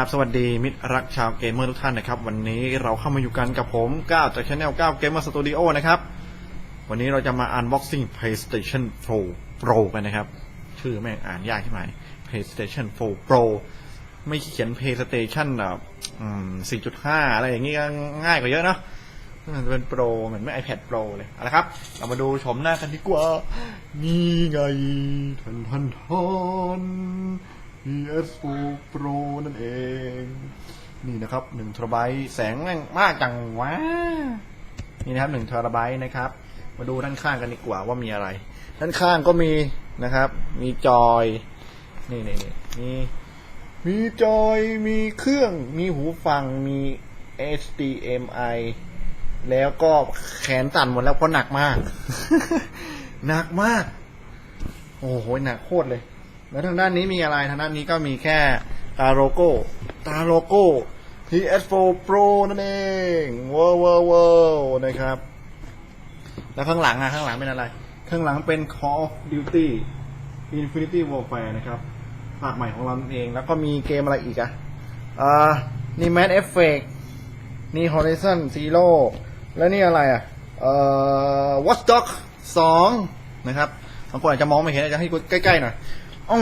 ครับสวัสดีมิตรรักชาวเกมเมอร์ทุกท่านนะครับ วันนี้เราเข้ามาอยู่กันกับผมก้าวจากช anel ก้าเกมเมอร์สตูดิโอนะครับ วันนี้เราจะมา unboxing PlayStation 4 Pro กันนะครับ ชื่อแม่งอ่านยากใช่ไหม PlayStation 4 Pro ไม่เขียน PlayStation แบบ4.5 อะไรอย่างงี้ง่ายกว่าเยอะเนาะมันเป็นโปรเหมือนไม่ iPad Pro เลยเอาละครับ เรามาดูชมหน้ากันดีกว่า นี่ไงทันทันทัน PS4 Pro นั่นเอง นี่นะครับ1 t b แสงแม่งมากจังวะนี่นะครับ1 t b นะครับ มาดูด้านข้างกันดีกว่าว่ามีอะไร ด้านข้างก็มีนะครับ มีจอย นี่นี่นี่มีมีจอยมีเครื่องมีหูฟังมี HDMI แล้วก็แขนตันหมดแล้วเพราะหนักมาก หนักมาก โอ้โห หนักโคตรเลย แล้วทางด้านนี้มีอะไร ทางด้านนี้ก็มีแค่ตาโลโก้ ตาโลโก้ PS4 Pro นั่นเองว้าวว้าววนะครับ แล้วข้างหลังอะข้างหลังเป็นอะไร ข้างหลังเป็น Call of Duty Infinity Warfare นะครับ ภาคใหม่ของเราเอง แล้วก็มีเกมอะไรอีกอะอ่า นี่ Mass Effect นี่ Horizon Zero แล้วนี่อะไรอะเอ่อ Watch Dogs 2 นะครับบางคนอาจจะมองไม่เห็นอาจจะให้ใกล้ๆหน่อย อ้อ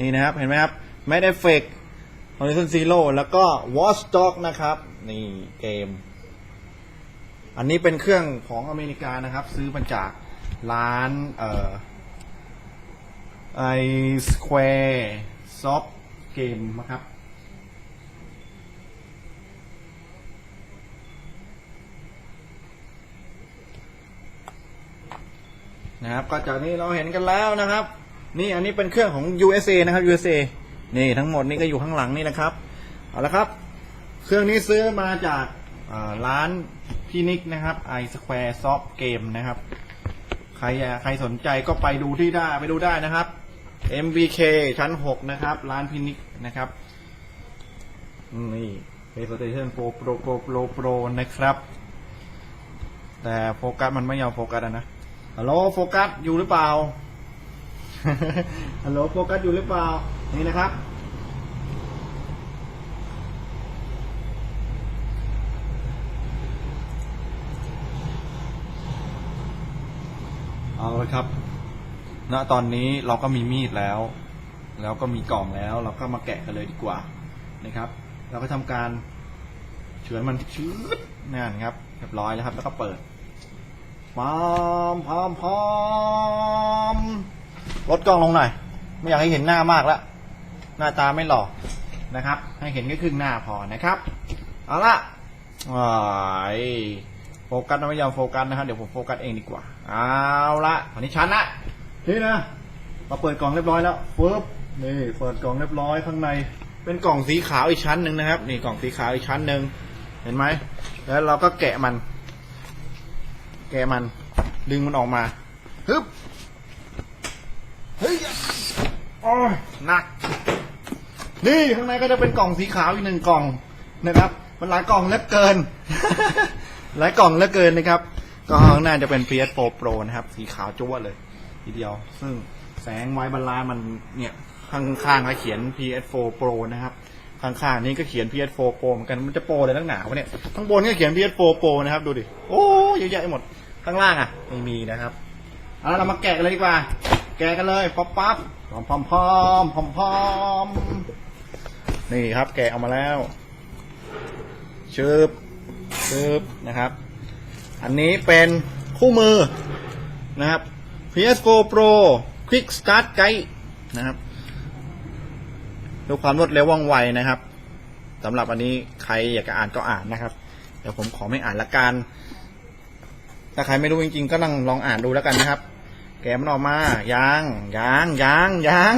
นี่นะครับ เห็นไหมครับ Mass Effect Horizon Zero แล้วก็ Watchdog นะครับ นี่เกม อันนี้เป็นเครื่องของอเมริกานะครับ ซื้อมาจากร้านเอ่อไอสแควร์ซอฟเกมนะครับนะครับ ก็จากนี้เราเห็นกันแล้วนะครับ นี่อันนี้เป็นเครื่องของ USA นะครับ USA นี่ทั้งหมดนี่ก็อยู่ข้างหลังนี่นะครับเอาละครับ เครื่องนี้ซื้อมาจากร้านพี่นิกนะครับ i Square Soft Game นะครับ ใครใครสนใจก็ไปดูที่ได้ไปดูได้นะครับ MBK ชั้น 6 นะครับ ร้านพี่นิกนะครับนี่ PlayStation 4 Pro Pro Pro Pro นะครับ แต่โฟกัสมันไม่ยอมโฟกัสนะฮัลโหลโฟกัสอยู่หรือเปล่า ฮัลโหลโฟกัสอยู่หรือเปล่า นี่นะครับ เอาละครับ ณ ตอนนี้เราก็มีมีดแล้ว แล้วก็มีกล่องแล้ว เราก็มาแกะกันเลยดีกว่า นะครับ เราก็ทำการเฉือนมันชืดนั่นครับ เรียบร้อยแล้วครับ แล้วก็เปิดพร้อมพร้อมพร้อม ลดกล้องลงหน่อย ไม่อยากให้เห็นหน้ามากแล้วหน้าตาไม่หล่อนะครับ ให้เห็นแค่ครึ่งหน้าพอนะครับ เอาละว้ยโฟกัสไม่ยอมโฟกัสนะครับเดี๋ยวผมโฟกัสเองดีกว่า เอาละตอนนี้ชันละนี่นะเราเปิดกล่องเรียบร้อยแล้วฟึบนี่เปิดกล่องเรียบร้อยข้างใน เป็นกล่องสีขาวอีกชั้นหนึ่งนะครับ นี่กล่องสีขาวอีกชั้นหนึ่งเห็นไหมแล้วเราก็แกะมัน แกะมัน ดึงมันออกมาฮึบ โอ้หนัก นี่ข้างในก็จะเป็นกล่องสีขาวอีกหนึ่งกล่องนะครับ มันหลายกล่องเหลือเกิน หลายกล่องเหลือเกินนะครับ ก็ข้างหน้าจะเป็น PS4 Pro นะครับ สีขาวจ้วเลย ทีเดียว ซึ่งแสงไว้บรรลามันเนี่ยข้างๆก็เขียน PS4 Pro นะครับข้างๆนี้ก็เขียน PS4 Pro เหมือนกัน มันจะโปรเลยตั้งหนาวะเนี่ย ข้างบนก็เขียน PS4 Pro นะครับ ดูดิ โอ้เยอะแยะหมด ข้างล่างอะ ไม่มีนะครับ เอาละเรามาแกะกันเลยดีกว่า แกะกันเลยป๊อปปั๊บพร้อมพร้อมพร้อมพร้อมพร้อมนี่ครับ แกะออกมาแล้วชืบชืบนะครับ อันนี้เป็นคู่มือนะครับ PS4 Pro Quick Start Guide นะครับดูความรวดเร็วว่องไวนะครับสำหรับอันนี้ใครอยากจะอ่านก็อ่านนะครับ เดี๋ยวผมขอไม่อ่านละกัน ถ้าใครไม่รู้จริงๆ ก็นั่งลองอ่านดูแล้วกันนะครับ แกะมันออกมายางยางยางยาง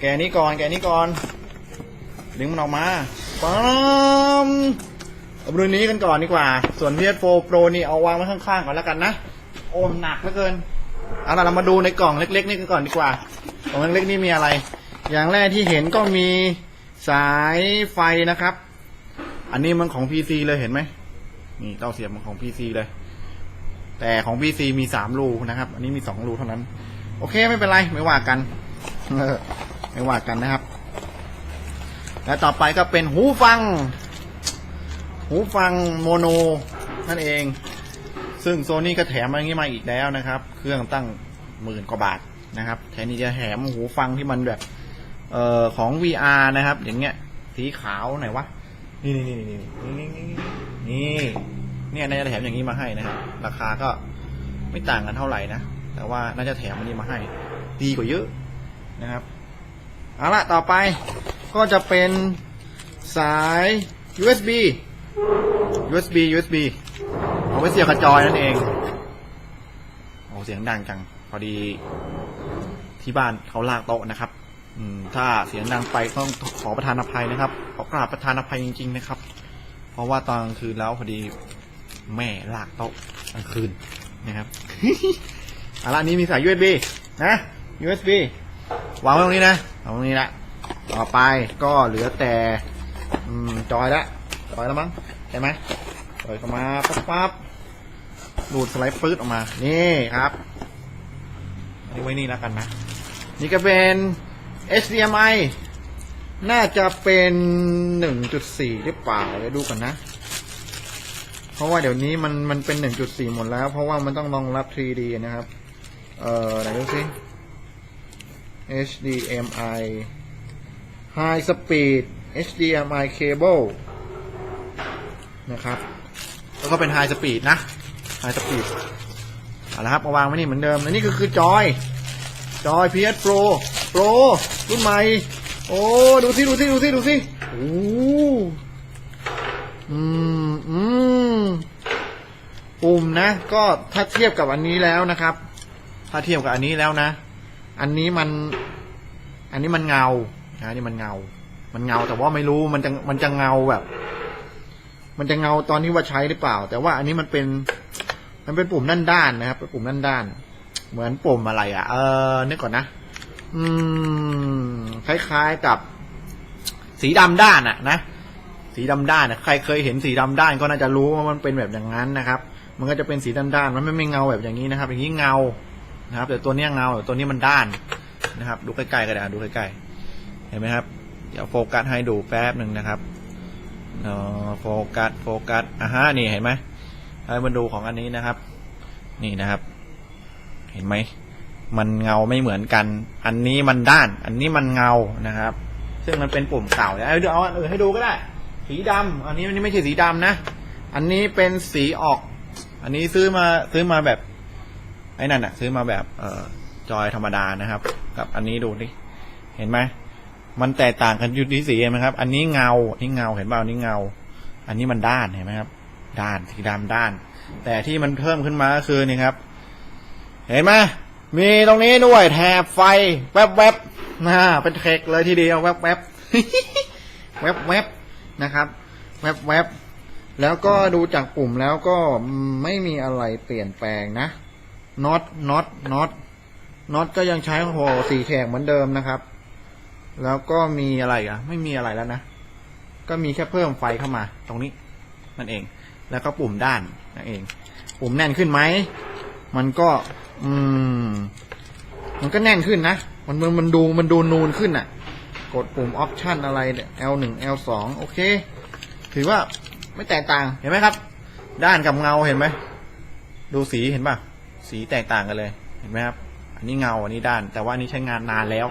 แกะนี้ก่อนแกะนี้ก่อน ดึงมันออกมาปั๊มเอาดูนี้กันก่อนดีกว่า ส่วน PS4 Pro นี่เอาวางไว้ข้างๆก่อนแล้วกันนะโอ้หนักเหลือเกินเอาล่ะเรามาดูในกล่องเล็ก ๆ นี่กันก่อนดีกว่ากล่องเล็กๆนี่มีอะไร อย่างแรกที่เห็นก็มีสายไฟนะครับ อันนี้มันของ PC เลยเห็นไหมนี่เต้าเสียบมันของ PC เลย แต่ของ PC มีสามรูนะครับ อันนี้มีสองรูเท่านั้น โอเคไม่เป็นไรไม่ว่ากันไม่ว่ากันนะครับ และต่อไปก็เป็นหูฟัง หูฟังโมโนนั่นเอง ซึ่งโซนี่ก็แถมอันนี้มาอีกแล้วนะครับ เครื่องตั้งหมื่นกว่าบาทนะครับ แทนที่จะแถมหูฟังที่มันแบบ เอ่อของ VR นะครับ อย่างเงี้ย สีขาวไหนวะ นี่นี่นี่นี่นี่นี่นี่ เนี่ยน่าจะแถมอย่างนี้มาให้นะครับราคาก็ไม่ต่างกันเท่าไหร่นะแต่ว่าน่าจะแถมอันนี้มาให้ ดีกว่าเยอะนะครับเอาละต่อไปก็จะเป็นสาย USB USB USB เอาไว้เสียบกระจอยนั่นเองโอ้เสียงดังจัง พอดีที่บ้านเขาลากโต๊ะนะครับ อืม ถ้าเสียงดังไปต้องขอประทานอภัยนะครับ ขอกราบประทานอภัยจริง ๆ นะครับ เพราะว่าตอนกลางคืนแล้วพอดี แม่ลากโต๊ะกลางคืนนะครับเอาละอันนี้มีสาย USB นะ USB วางไว้ตรงนี้นะวางไว้ตรงนี้ละต่อไปก็เหลือแต่อืมจอยละจอยแล้วมั้งใช่ไหมจอยเข้ามาปั๊บปั๊บดูดสไลด์ปื๊ดออกมา นี่ครับอันนี้ไว้นี่แล้วกันนะ นี่ก็เป็น HDMI น่าจะเป็น 1.4 หรือเปล่าเดี๋ยวดูกันนะ เพราะว่าเดี๋ยวนี้มันมันเป็น 1.4 หมดแล้ว เพราะว่ามันต้องรองรับ 3D นะครับ เอ่อไหนดูสิ HDMI High Speed HDMI Cable นะครับ แล้วก็เป็น High Speed นะ High Speed เอาละครับมาวางไว้นี่เหมือนเดิมและนี่ก็คือจอย จอย PS Pro Pro รุ่นใหม่ โอ้ ดูสิ ดูสิ ดูสิ ดูสิ โอ้ม อืม ปุ่มนะ ก็ถ้าเทียบกับอันนี้แล้วนะครับ ถ้าเทียบกับอันนี้แล้วนะ อันนี้มัน อันนี้มันเงาอันนี้มันเงา มันเงาแต่ว่าไม่รู้มันจะมันจะเงาแบบ มันจะเงาตอนที่ว่าใช้หรือเปล่า แต่ว่าอันนี้มันเป็น มันเป็นปุ่มด้านด้านนะครับเป็นปุ่มด้านด้าน เหมือนปุ่มอะไรอะ เออนึกก่อนนะ อืม คล้ายๆกับ สีดำด้านอะนะสีดำด้านอะใครเคยเห็นสีดำด้านก็น่าจะรู้ว่ามันเป็นแบบอย่างนั้นนะครับ มันก็จะเป็นสีด้านๆ มันไม่ไม่เงาแบบอย่างนี้นะครับ อย่างนี้เงา นะครับ แต่ตัวนี้เงาแต่ตัวนี้มันด้านนะครับ ดูใกล้ๆกันนะดูใกล้ๆ เห็นไหมครับ เดี๋ยวโฟกัสให้ดูแป๊บหนึ่งนะครับอ่อโฟกัส โฟกัส อะฮะ นี่เห็นไหมให้มาดูของอันนี้นะครับ นี่นะครับ เห็นไหม มันเงาไม่เหมือนกัน อันนี้มันด้าน อันนี้มันเงา นะครับ ซึ่งมันเป็นปุ่มเก่าเดี๋ยวเอาเอาอันอื่นให้ดูก็ได้ สีดำอันนี้อันนี้ไม่ใช่สีดำนะ อันนี้เป็นสีออก อันนี้ซื้อมาซื้อมาแบบ ไอ้นั่นอะซื้อมาแบบเออจอยธรรมดานะครับ กับอันนี้ดูดิเห็นไหมมันแตกต่างกันอยู่ที่สีเห็นไหมครับ อันนี้เงาอันนี้เงาเห็นเปล่าอันนี้เงา อันนี้มันด้านเห็นไหมครับ ด้านสีดำด้าน แต่ที่มันเพิ่มขึ้นมาก็คือนี่ครับ เห็นไหมมีตรงนี้ด้วยแถบไฟ แวบแวบๆนะเป็นเทคเลยทีเดียวแวบแวบๆแวบแวบๆนะครับ แวบแวบๆ แล้วก็ดูจากปุ่มแล้วก็ไม่มีอะไรเปลี่ยนแปลงนะน็อตน็อตน็อตน็อตก็ยังใช้หัวสีแฉกเหมือนเดิมนะครับ แล้วก็มีอะไรอะ ไม่มีอะไรแล้วนะ ก็มีแค่เพิ่มไฟเข้ามา ตรงนี้นั่นเอง แล้วก็ปุ่มด้านนั่นเอง ปุ่มแน่นขึ้นไหม มันก็ อืม มันก็แน่นขึ้นนะ มันมันมันดูมันดูนูนขึ้นอะ กดปุ่มออปชันอะไรเนี่ย L1 L2 โอเค ถือว่า ไม่แตกต่างเห็นไหมครับ ด้านกับเงาเห็นไหมดูสีเห็นป่ะสีแตกต่างกันเลยเห็นไหมครับอันนี้เงาอันนี้ด้าน แต่ว่าอันนี้ใช้งานนานแล้ว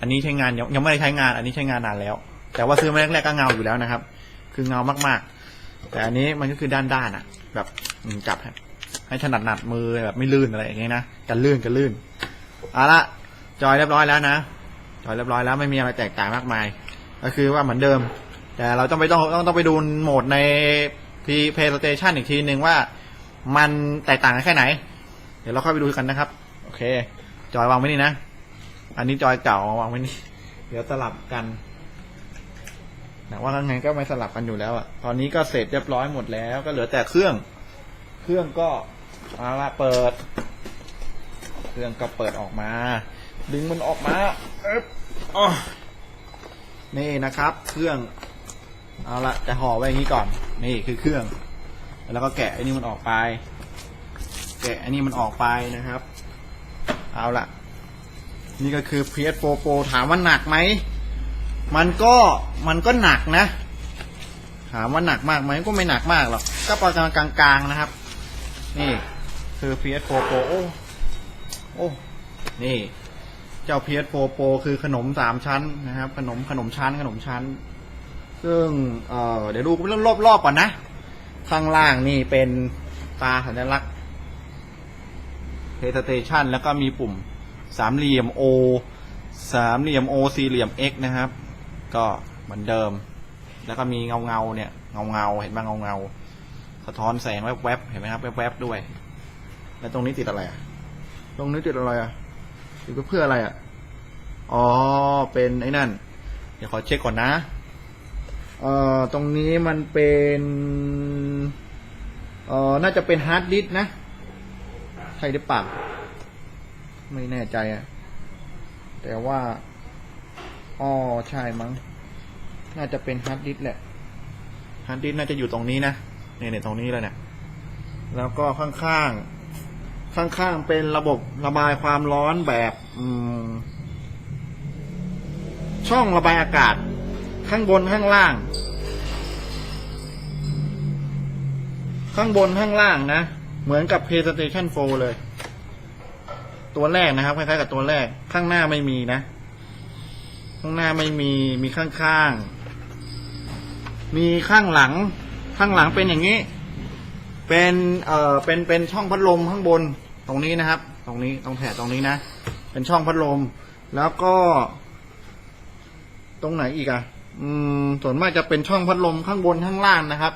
อันนี้ใช้งานยังยังไม่ได้ใช้งาน อันนี้ใช้งานนานแล้ว แต่ว่าซื้อมาแรกๆก็เงาอยู่แล้วนะครับ คือเงามากๆ แต่อันนี้มันก็คือด้านด้านๆอะ แบบจับให้ให้ถนัดหนัดมือแบบไม่ลื่นอะไรอย่างเงี้ยนะกันลื่นกันลื่นเอาละจอยเรียบร้อยแล้วนะจอยเรียบร้อยแล้วไม่มีอะไรแตกต่างมากมาย ก็คือว่าเหมือนเดิม แต่เราต้องไปต้องต้องต้องไปดูโหมดในพีเพย์สเตชันอีกทีหนึ่งว่า มันแตกต่างกันแค่ไหน เดี๋ยวเราค่อยไปดูกันนะครับ โอเค จอยวางไว้นี่นะ อันนี้จอยเก่าวางไว้นี่ เดี๋ยวสลับกันแต่ว่าไงก็ไม่สลับกันอยู่แล้วอะตอนนี้ก็เสร็จเรียบร้อยหมดแล้ว ก็เหลือแต่เครื่อง เครื่องก็เอาละเปิด เครื่องก็เปิดออกมา ดึงมันออกมาเอ๊บอ๋อนี่นะครับ เครื่อง เอาละจะห่อไว้อย่างนี้ก่อน นี่คือเครื่อง แล้วก็แกะไอ้นี่มันออกไป แกะอันนี้มันออกไปนะครับ เอาละนี่ก็คือ PS4 Pro ถามว่าหนักไหม มันก็มันก็หนักนะ ถามว่าหนักมากไหมก็ไม่หนักมากหรอก ก็ประมาณกลางๆนะครับ นี่คือ PS4 Pro โอ้โอ้นี่ เจ้า PS4 Pro คือขนมสามชั้นนะครับ ขนมขนมชั้นขนมชั้น ซึ่งเเดี๋ยวดูเรอบๆก่อนนะ ข้างล่างนี่เป็นตาสัญลักษณ์ PlayStation แล้วก็มีปุ่มสามเหลี่ยม O สามเหลี่ยม O สี่เหลี่ยม X นะครับ ก็เหมือนเดิม แล้วก็มีเงาเงาเนี่ย เงาเงาเห็นไหมเงาเงาสะท้อนแสงแวบๆเห็นไหมครับแวบๆด้วย แล้วตรงนี้ติดอะไรอะ ตรงนี้ติดอะไรอะติดเพื่ออะไรอะ อ๋อ เป็นไอ้นั่น เดี๋ยวขอเช็คก่อนนะ เอ่อตรงนี้มันเป็นเอ่อน่าจะเป็นฮาร์ดดิสก์นะ ใช่หรือเปล่าไม่แน่ใจอะแต่ว่าอ๋อใช่มั้ง น่าจะเป็นฮาร์ดดิสก์แหละฮาร์ดดิสก์น่าจะอยู่ตรงนี้นะเนี่ยเนี่ยตรงนี้เลยเนี่ยแล้วก็ข้างๆ ข้างๆ เป็นระบบระบายความร้อนแบบช่องระบายอากาศ ข้างบนข้างล่าง ข้างบนข้างล่างนะ เหมือนกับ PlayStation 4 เลย ตัวแรกนะครับคล้ายๆกับตัวแรก ข้างหน้าไม่มีนะ ข้างหน้าไม่มีมีข้างๆ มีข้างหลัง ข้างหลังเป็นอย่างนี้ เป็นเอ่อเป็นเป็นช่องพัดลมข้างบนตรงนี้นะครับ ตรงนี้ตรงแถบตรงนี้นะ เป็นช่องพัดลม แล้วก็ตรงไหนอีกอะ่ะ อืมส่วนมากจะเป็นช่องพัดลมข้างบนข้างล่างนะครับ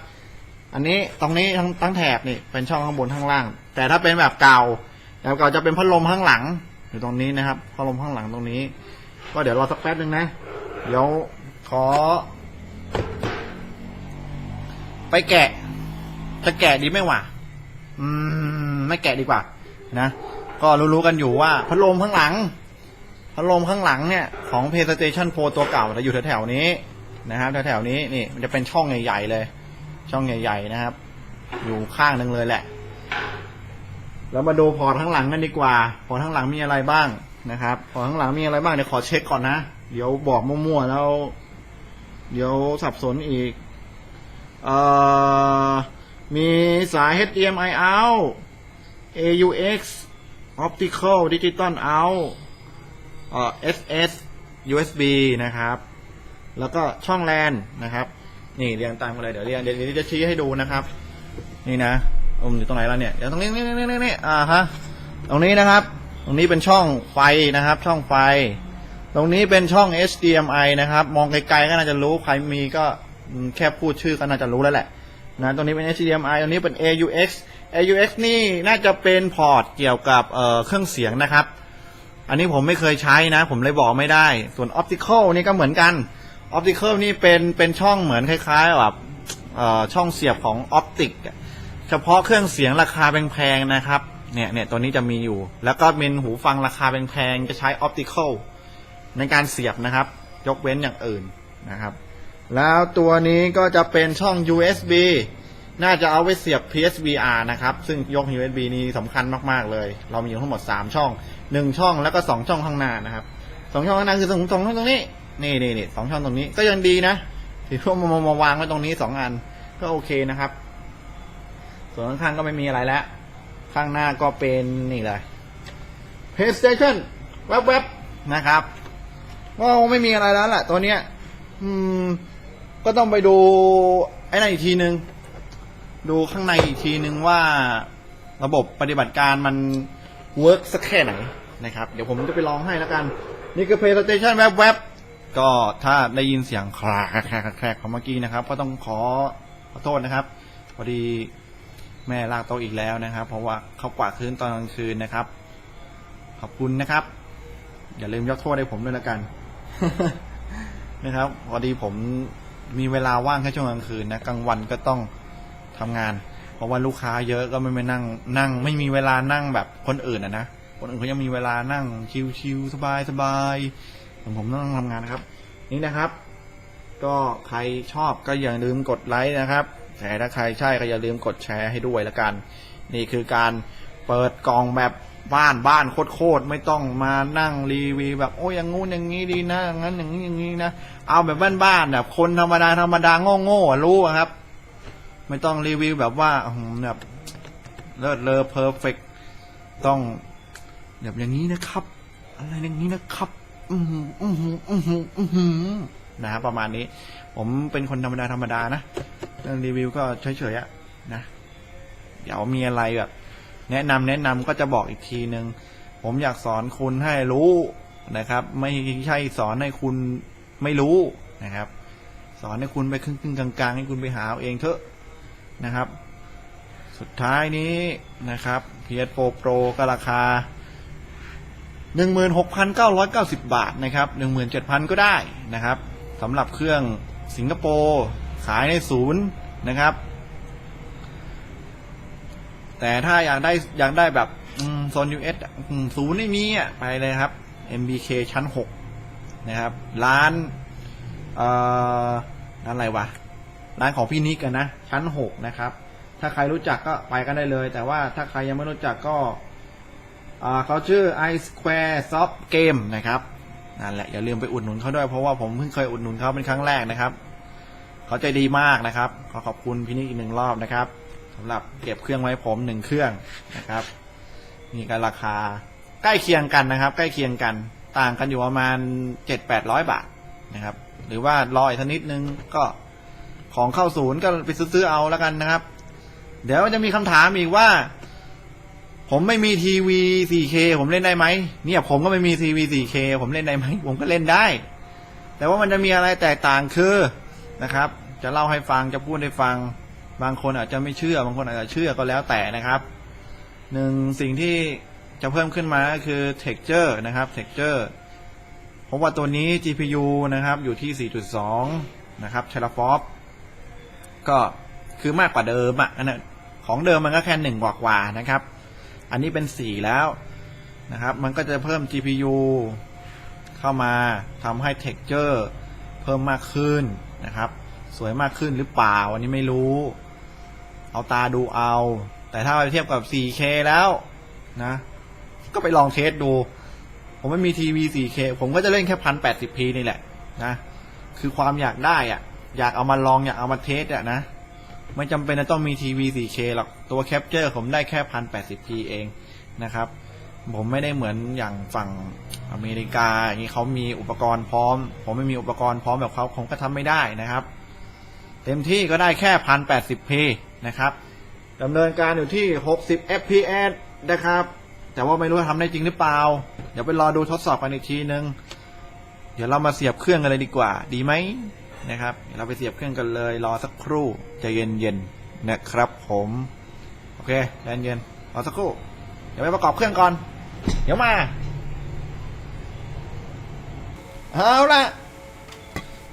อันนี้ตรงนี้ทั้งทั้งแถบนี่เป็นช่องข้างบนข้างล่าง แต่ถ้าเป็นแบบเก่าแบบเก่าจะเป็นพัดลมข้างหลังอยู่ตรงนี้นะครับพัดลมข้างหลังตรงนี้ ก็เดี๋ยวรอสักแป๊บหนึ่งนะ เดี๋ยวขอ ไปแกะจะแกะดีไหมวะอืม ไม่แกะดีกว่า นะ ก็รู้ๆกันอยู่ว่าพัดลมข้างหลังพัดลมข้างหลังเนี่ย ของ PlayStation 4ตัวเก่าจะอยู่แถวๆนี้ นะครับแถวๆนี้นี่มันจะเป็นช่องใหญ่ๆเลย ช่องใหญ่ ๆนะครับ อยู่ข้างหนึ่งเลยแหละ แล้วมาดูพอร์ตข้างหลังกันดีกว่า พอร์ตข้างหลังมีอะไรบ้างนะครับ พอร์ตข้างหลังมีอะไรบ้างเดี๋ยวขอเช็คก่อนนะเดี๋ยวบอกมั่วๆแล้ว เดี๋ยวสับสนอีกเอ่อมีสาย HDMI out AUX Optical Digital out เอ่อ SS USB นะครับ แล้วก็ช่องแลนนะครับ นี่เรียงตามกันเลยเดี๋ยวเรียงเดี๋ยวจะชี้ให้ดูนะครับ นี่นะอมอยู่ตรงไหนแล้วเนี่ยเดี๋ยวตรงนี้นี่นี่นี่นี่อ่าฮะตรงนี้นะครับ ตรงนี้เป็นช่องไฟนะครับ ช่องไฟ ตรงนี้เป็นช่อง HDMI นะครับ มองไกลๆก็น่าจะรู้ใครมีก็แค่พูดชื่อก็น่าจะรู้แล้วแหละนะตรงนี้เป็น HDMI ตรงนี้เป็น AUX AUX นี่น่าจะเป็นพอร์ตเกี่ยวกับเเครื่องเสียงนะครับ อันนี้ผมไม่เคยใช้นะ ผมเลยบอกไม่ได้ ส่วน optical นี่ก็เหมือนกัน optical นี่เป็นเป็นช่องเหมือนคล้ายๆแบบช่องเสียบของ optic อะเฉพาะเครื่องเสียงราคาแพงๆนะครับเนี่ยเนี่ยตัวนี้จะมีอยู่ แล้วก็เป็นหูฟังราคาแพงๆจะใช้ optical ในการเสียบนะครับ ยกเว้นอย่างอื่นนะครับ แล้วตัวนี้ก็จะเป็นช่อง USB น่าจะเอาไว้เสียบ PSVR นะครับ ซึ่งยก USB นี้สำคัญมากๆเลย เรามีอยู่ทั้งหมด 3 ช่อง 1 ช่องแล้วก็ 2 ช่องข้างหน้านะครับสองช่องข้างหน้าคือสองช่องตรงนี้ นี่นี่นี่สองช่องตรงนี้ก็ยังดีนะถือว่ามามาวางไว้ตรงนี้2อัน ก็โอเคนะครับ ส่วนข้างๆก็ไม่มีอะไรแล้ว ข้างหน้าก็เป็นนี่เลย PlayStation แวบๆนะครับก็ไม่มีอะไรแล้วแหละตัวเนี้ย อืม ก็ต้องไปดูไอ้นั่นอีกทีนึง ดูข้างในอีกทีนึงว่าระบบปฏิบัติการมันเวิร์กสักแค่ไหนนะครับ เดี๋ยวผมจะไปลองให้แล้วกัน นี่คือ PlayStation แวบๆ ก็ถ้าได้ยินเสียงคลาแครกแครกของเมื่อกี้นะครับ ก็ต้องขอขอโทษนะครับพอดีแม่ลากโต๊ะอีกแล้วนะครับ เพราะว่าเขากวาดคืนตอนกลางคืนนะครับ ขอบคุณนะครับ อย่าลืมยกโทษให้ผมด้วยล้วกัน นะครับพอดีผมมีเวลาว่างแค่ช่วงกลางคืนนะกลางวันก็ต้องทำงาน เพราะว่าลูกค้าเยอะก็ไม่ไม่นั่ง นั่ง ไม่มีเวลานั่งแบบคนอื่นอะนะคนอื่นเขายังมีเวลานั่งชิวๆสบายๆ ผมผมต้องทำงานนะครับ นี่นะครับ ก็ใครชอบก็อย่าลืมกดไลค์นะครับแต่ถ้าใครใช่ก็อย่าลืมกดแชร์ให้ด้วยละกัน นี่คือการเปิดกล่องแบบบ้านบ้านโคตรๆไม่ต้องมานั่งรีวิวแบบโอ้ยอย่างงู้นอย่างงี้ดีนะงั้นอย่างนี้อย่างนี้นะเอาแบบบ้านๆแบบคนธรรมดาธรรมดาโง่ๆอ่รู้อะครับ ไม่ต้องรีวิวแบบว่าแบบเลิศเลอเพอร์เฟกต้องแบบอย่างนี้นะครับ อะไรอย่างนี้นะครับ อือหืออือหืออือหืออือหือนะครับประมาณนี้ ผมเป็นคนธรรมดาธรรมดานะเรื่องรีวิวก็เฉยๆอะนะเดี๋ยวมีอะไรแบบ แนะนำแนะนำก็จะบอกอีกทีนึง ผมอยากสอนคุณให้รู้นะครับ ไม่ใช่สอนให้คุณไม่รู้นะครับ สอนให้คุณไปครึ่งๆกลางๆ ให้คุณไปหาเอาเองเถอะนะครับ สุดท้ายนี้นะครับ PS4 Pro ก็ราคา 16,990 บาทนะครับ17,000 ก็ได้นะครับสำหรับเครื่องสิงคโปร์ขายในศูนย์นะครับ แต่ถ้าอยากได้อยากได้แบบโซน US อะอืมศูนย์ไม่มีอะไปเลยครับ MBK ชั้น 6 นะครับ ร้านเอ่อร้านอะไรวะ ร้านของพี่นิกกันนะ ชั้น 6 นะครับ ถ้าใครรู้จักก็ไปกันได้เลย แต่ว่าถ้าใครยังไม่รู้จักก็ เขาชื่อ i Square Soft Game นะครับนั่นแหละอย่าลืมไปอุดหนุนเขาด้วยเพราะว่าผมเพิ่งเคยอุดหนุนเขาเป็นครั้งแรกนะครับ เขาใจดีมากนะครับ ขอขอบคุณพี่นิกอีกหนึ่งรอบนะครับสำหรับเก็บเครื่องไว้ผมหนึ่งเครื่องนะครับนี่ก็ราคาใกล้เคียงกันนะครับ ใกล้เคียงกันต่างกันอยู่ประมาณเจ็ดแปดร้อยบาทนะครับ หรือว่ารออีกนิดนึงก็ของเข้าศูนย์ก็ไปซื้อเอาแล้วกันนะครับ เดี๋ยวจะมีคำถามอีกว่า ผมไม่มีทีวี 4K ผมเล่นได้ไหมเนี่ยผมก็ไม่มีทีวี 4K ผมเล่นได้ไหมผมก็เล่นได้ แต่ว่ามันจะมีอะไรแตกต่างคือนะครับ จะเล่าให้ฟังจะพูดให้ฟัง บางคนอาจจะไม่เชื่อบางคนอาจจะเชื่อก็แล้วแต่นะครับหนึ่งสิ่งที่จะเพิ่มขึ้นมาก็คือ texture นะครับ texture เพราะว่าตัวนี้ GPU นะครับอยู่ที่ 4.2 นะครับ teraflop ก็คือมากกว่าเดิมอะนนั้นของเดิมมันก็แค่หนึ่งกว่าๆนะครับ อันนี้เป็น 4 แล้วนะครับ มันก็จะเพิ่ม GPU เข้ามาทำให้ texture เพิ่มมากขึ้นนะครับ สวยมากขึ้นหรือเปล่าอันนี้ไม่รู้ เอาตาดูเอา แต่ถ้าไปเทียบกับ 4K แล้วนะ ก็ไปลองเทสดู ผมไม่มีทีวี 4K ผมก็จะเล่นแค่ 1080p นี่แหละนะ คือความอยากได้อะอยากเอามาลองอยากเอามาเทสอะนะ ไม่จำเป็นจะต้องมีทีวี 4K หรอก ตัวแคปเจอร์ผมได้แค่ 1080p เองนะครับ ผมไม่ได้เหมือนอย่างฝั่งอเมริกาอย่างนี้เขามีอุปกรณ์พร้อม ผมไม่มีอุปกรณ์พร้อมแบบเขาผมก็ทำไม่ได้นะครับ เต็มที่ก็ได้แค่ 1080p นะครับดำเนินการอยู่ที่ 60 fps นะครับ แต่ว่าไม่รู้ว่าทำได้จริงหรือเปล่า เดี๋ยวไปรอดูทดสอบกันอีกทีนึง เดี๋ยวเรามาเสียบเครื่องกันเลยดีกว่า ดีไหม นะครับ เราไปเสียบเครื่องกันเลย รอสักครู่ใจเย็นๆนะครับ ผม โอเคใจเย็นรอสักครู่ เดี๋ยวไปประกอบเครื่องก่อน เดี๋ยวมา เอาละ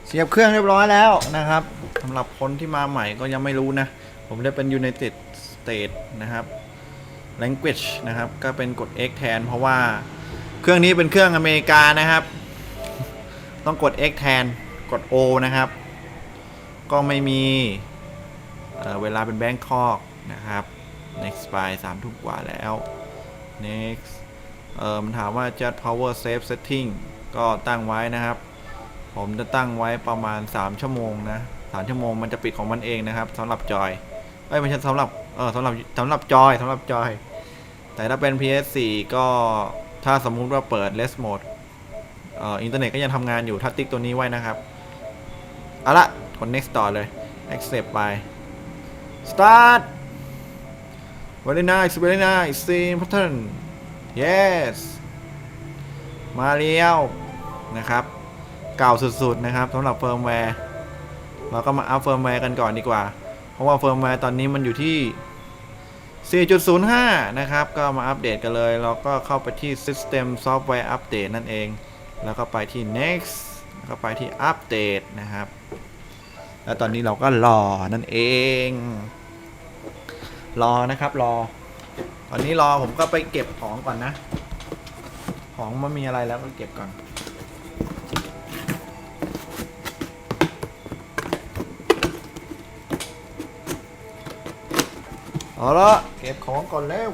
เสียบเครื่องเรียบร้อยแล้วนะครับสำหรับคนที่มาใหม่ก็ยังไม่รู้นะ ผมได้เป็น United States นะครับ language นะครับ ก็เป็นกด X แทน เพราะว่าเครื่องนี้เป็นเครื่องอเมริกานะครับ ต้องกด X แทน กด O นะครับ ก็ไม่มีเเวลาเป็นแบงคอกนะครับ next by สามทุ่มกว่าแล้ว next เออมันถามว่า just power save setting ก็ตั้งไว้นะครับ ผมจะตั้งไว้ประมาณ 3 ชั่วโมงนะ3ชั่วโมงมันจะปิดของมันเองนะครับสำหรับจอยเอ้ยไม่ใช่สำหรับเออสำหรับสำหรับจอยสำหรับจอย แต่ถ้าเป็น PS4 ก็ถ้าสมมุติว่าเปิด Rest Mode เอ่ออินเทอร์เน็ตก็ยังทำงานอยู่ถ้าติ๊กตัวนี้ไว้นะครับ เอาละกด next ต่อเลย accept ไป start very nice very nice scene pattern yes มาเรียวนะครับ เก่าสุดๆนะครับสำหรับเฟิร์มแวร์เราก็มาอัพเฟิร์มแวร์กันก่อนดีกว่า เพราะว่าเฟิร์มแวร์ตอนนี้มันอยู่ที่ 4.05 นะครับ ก็มาอัปเดตกันเลย เราก็เข้าไปที่ System Software Update นั่นเอง แล้วก็ไปที่ Next แล้วก็ไปที่ Update นะครับ แล้วตอนนี้เราก็รอนั่นเอง รอนะครับรอ ตอนนี้รอผมก็ไปเก็บของก่อนนะ ของมันมีอะไรแล้วก็เก็บก่อนเอาละเก็บของก่อนแล้ว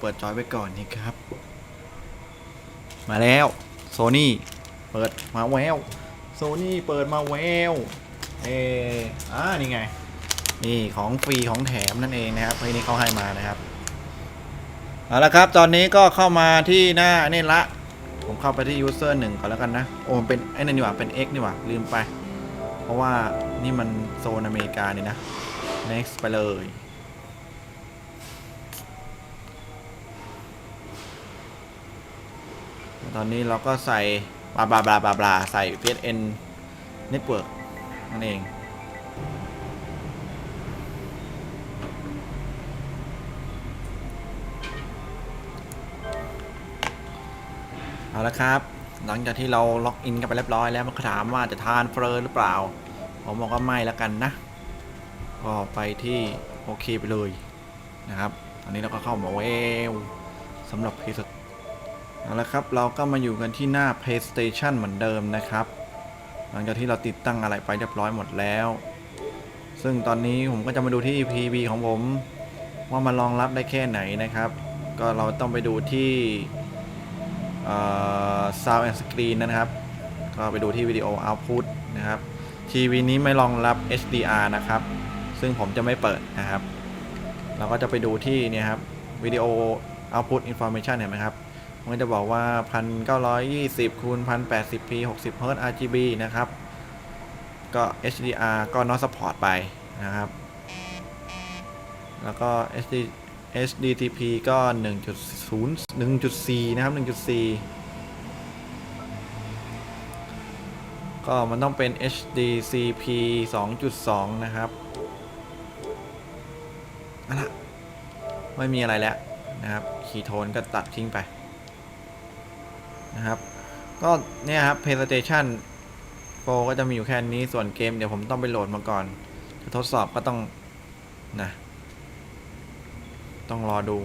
เปิดจอยไว้ก่อนนี่ครับ มาแล้วโซนี่เปิดมาแววโซนี่เปิดมาแววเอออ่านี่ไง นี่ของฟรีของแถมนั่นเองนะครับที่นี่เขาให้มานะครับเอาละครับ ตอนนี้ก็เข้ามาที่หน้านี่ละ ผมเข้าไปที่ user หนึ่งก่อนแล้วกันนะ โอ้มันเป็นไอ้นั่นนี่หว่า เป็น X นี่หว่า ลืมไป เพราะว่านี่มันโซนอเมริกานี่นะ next ไปเลย ตอนนี้เราก็ใส่บลาบลาบลาบลาบลาใส่ PSN Network นั่นเอง เอาละครับ หลังจากที่เราล็อกอินกันไปเรียบร้อยแล้วมันถามว่าจะทานเฟอร์หรือเปล่า ผมบอกว่าไม่แล้วกันนะ ก็ไปที่โอเคไปเลยนะครับ ตอนนี้เราก็เข้ามาเวลสำหรับ p พ s เอาละครับเราก็มาอยู่กันที่หน้า PlayStation เหมือนเดิมนะครับ หลังจากที่เราติดตั้งอะไรไปเรียบร้อยหมดแล้ว ซึ่งตอนนี้ผมก็จะมาดูที่ PB ของผม ว่ามันรองรับได้แค่ไหนนะครับ ก็เราต้องไปดูที่ Sound and Screen นะครับ ก็ไปดูที่วิดีโอ Output นะครับ ทีวีนี้ไม่รองรับ HDR นะครับ ซึ่งผมจะไม่เปิดนะครับ เราก็จะไปดูที่เนี่ยครับวิดีโอ output information เห็นไหมครับ มันก็จะบอกว่า 1920คูณ 1080p 60 Hz RGB นะครับ ก็ HDR ก็ not support ไปนะครับ แล้วก็ HD HDTP ก็ 1.0 1.4 นะครับ 1.4 ก็มันต้องเป็น HDCP 2.2 นะครับอาละไม่มีอะไรแล้วนะครับคีโทนก็ตัดทิ้งไป นะครับ ก็เนี่ยครับ PlayStation 4ก็จะมีอยู่แค่นี้ส่วนเกมเดี๋ยวผมต้องไปโหลดมาก่อน จะทดสอบก็ต้องนะต้องรอดู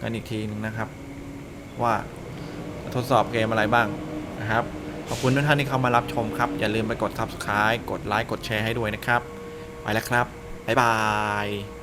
กันอีกทีนึงนะครับ ว่าจะทดสอบเกมอะไรบ้างนะครับ ขอบคุณทุกท่านที่เข้ามารับชมครับ อย่าลืมไปกด Subscribe กดไลค์กดแชร์ให้ด้วยนะครับ ไปแล้วครับ บ๊ายบาย